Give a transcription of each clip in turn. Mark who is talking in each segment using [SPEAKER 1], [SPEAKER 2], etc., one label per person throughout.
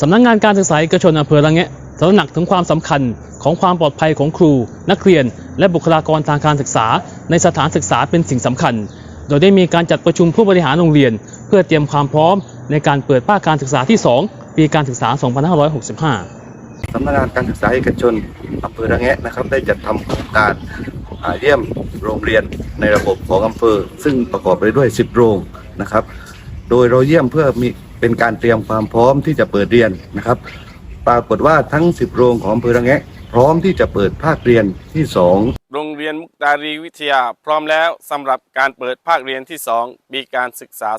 [SPEAKER 1] สำนักงงานการศึกษาเอกชนอำเภอระแงะตระหนักถึงความสำคัญของความปลอดภัยของครู นักเรียน และบุคลากรทางการศึกษา ในสถานศึกษาเป็นสิ่งสำคัญ โดยได้มีการจัดประชุมผู้บริหารโรงเรียน เพื่อเตรียมความพร้อมในการเปิดภาคการศึกษาที่ 2 ปีการศึกษา 2565
[SPEAKER 2] สำนักงานการศึกษาเอกชนอำเภอระแงะนะครับได้จัดทำโครงการาเยี่ยมโรงเรียนในระบบของอำเภอ ซึ่งประกอบไปด้วย 10 โรงนะครับ โดยเราเยี่ยมเพื่อมี เป็นการเตรียมความพร้อมที่จะเปิดเรียนนะครับ ปรากฏว่าทั้ง 10 โรงของอำเภอระแงะ พร้อมที่จะเปิดภาคเรียนที่ 2
[SPEAKER 3] โรงเรียนมุกดารีวิทยาพร้อมแล้วสำหรับการเปิดภาคเรียนที่ 2 ปีการศึกษา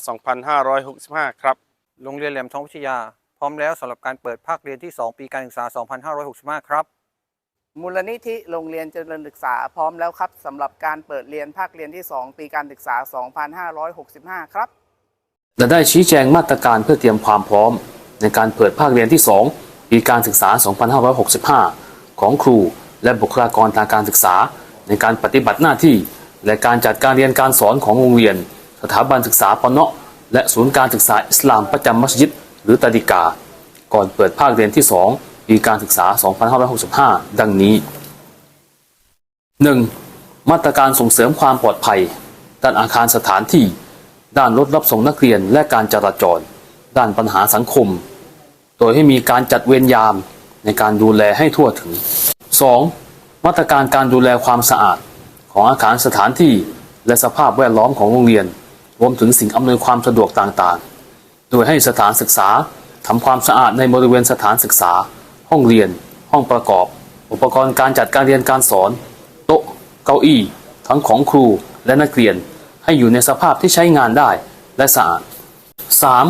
[SPEAKER 3] 2565 ครับ
[SPEAKER 4] โรงเรียนแหลมทองวิทยา พร้อมแล้วสำหรับการเปิดภาคเรียนที่ 2 ปีการศึกษา 2565 ครับ
[SPEAKER 5] มูลนิธิโรงเรียนเจริญศึกษาพร้อมแล้วครับสำหรับการเปิดเรียนภาคเรียนที่ 2 ปีการศึกษา 2565 ครับ
[SPEAKER 1] และได้ชี้แจงมาตรการเพื่อเตรียมความพร้อม ในการเปิดภาคเรียนที่ 2 ปีการศึกษา 2565 ของครูและบุคลากรทางการศึกษา ในการปฏิบัติหน้าที่ และการจัดการเรียนการสอนของโรงเรียน สถาบันศึกษาปะเนาะและศูนย์การศึกษาอิสลามประจำมัสยิด หรือตาดิกา ก่อนเปิดภาคเรียนที่ 2 ปีการศึกษา 2565 ดังนี้ 1. มาตรการส่งเสริมความปลอดภัยด้านอาคารสถานที่ ด้านรถรับส่งนักเรียนและการจราจร ด้านปัญหาสังคม โดยให้มีการจัดเวรยามในการดูแลให้ทั่วถึง 2. มาตรการการดูแลความสะอาด ของอาคารสถานที่และสภาพแวดล้อมของโรงเรียน รวมถึงสิ่งอำนวยความสะดวกต่างๆ โดยให้สถานศึกษาทำความสะอาดในบริเวณสถานศึกษา ห้องเรียน ห้องประกอบ อุปกรณ์การจัดการเรียนการสอน โต๊ะ เก้าอี้ ทั้งของครูและนักเรียน ให้อยู่ในสภาพที่ใช้งานได้และสะอาด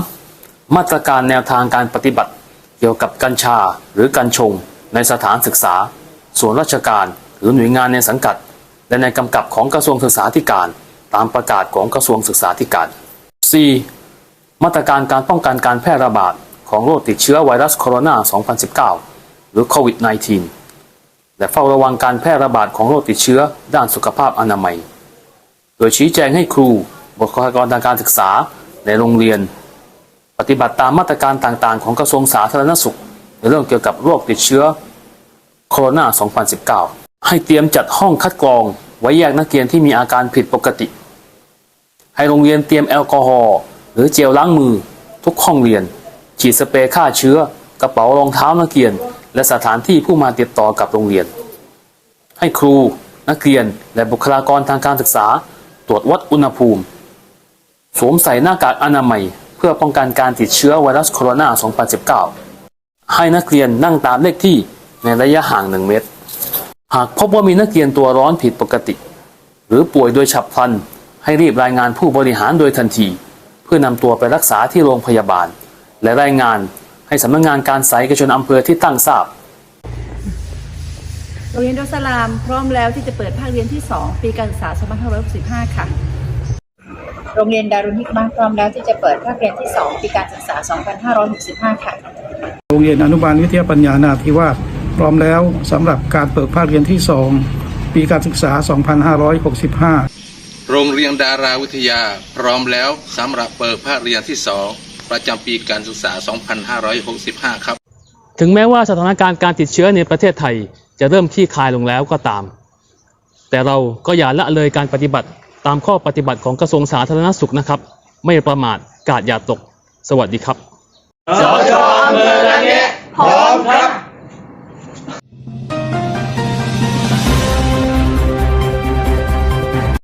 [SPEAKER 1] 3. มาตรการแนวทางการปฏิบัติ เกี่ยวกับกัญชาหรือกัญชง ในสถานศึกษา ส่วนราชการหรือหน่วยงานในสังกัด และในกำกับของกระทรวงศึกษาธิการ ตามประกาศของกระทรวงศึกษาธิการ 4. มาตรการการป้องกันการแพร่ระบาดของโรคติดเชื้อไวรัสโคโรนา 2019 หรือโควิด -19 และเฝ้าระวังการแพร่ระบาดของโรคติดเชื้อด้านสุขภาพอนามัย โดยชี้แจงให้ครูบุคลากรทางการศึกษาในโรงเรียน ปฏิบัติตามมาตรการต่างๆ ของกระทรวงสาธารณสุข ในเรื่องเกี่ยวกับโรคติดเชื้อโคโรนา 2019 ให้เตรียมจัดห้องคัดกรองไว้แยกนักเรียนที่มีอาการผิดปกติ ให้โรงเรียนเตรียมแอลกอฮอล์หรือเจลล้างมือทุกห้องเรียน ฉีดสเปรย์ฆ่าเชื้อกระเป๋ารองเท้านักเรียน และสถานที่ผู้มาติดต่อกับโรงเรียน ให้ครูนักเรียนและบุคลากรทางการศึกษา ตรวจวัดอุณหภูมิ สวมใส่หน้ากากอนามัย เพื่อป้องกันการติดเชื้อไวรัสโคโรนา 2019 ให้นักเรียนนั่งตามเลขที่ในระยะห่าง 1 เมตร หากพบว่ามีนักเรียนตัวร้อนผิดปกติ หรือป่วยโดยฉับพลัน ให้รีบรายงานผู้บริหารโดยทันที เพื่อนำตัวไปรักษาที่โรงพยาบาล และรายงานให้สำนักงานการสายเอกชนอำเภอที่ตั้งทราบ
[SPEAKER 6] โรงเรียนดุสลามพร้อมแล้วที่จะเปิดภาคเรียนที่ 2 ปีการศึกษา 2565 ค่ะ
[SPEAKER 7] โรงเรียนดารุณฮิกมะพร้อมแล้วที่จะเปิดภาคเรียนที่ 2 ปีการศึกษา 2565 ค่ะ
[SPEAKER 8] โรงเรียนอนุบาลวิทยาปัญญานาทิวาสพร้อมแล้วสำหรับการเปิดภาคเรียนที่ 2 ปีการศึกษา 2565
[SPEAKER 9] โรงเรียนดาราวิทยาพร้อมแล้วสำหรับเปิดภาคเรียนที่ 2 ประจำปีการศึกษา 2565 ครับ
[SPEAKER 1] ถึงแม้ว่าสถานการณ์การติดเชื้อในประเทศไทย จะเริ่มที่คลายลงแล้วก็ตาม แต่เราก็อย่าละเลยการปฏิบัติตามข้อปฏิบัติของกระทรวงสาธารณสุขนะครับ ไม่ประมาทกาดอย่าตก สวัสดีครับ
[SPEAKER 3] พร้อมครับ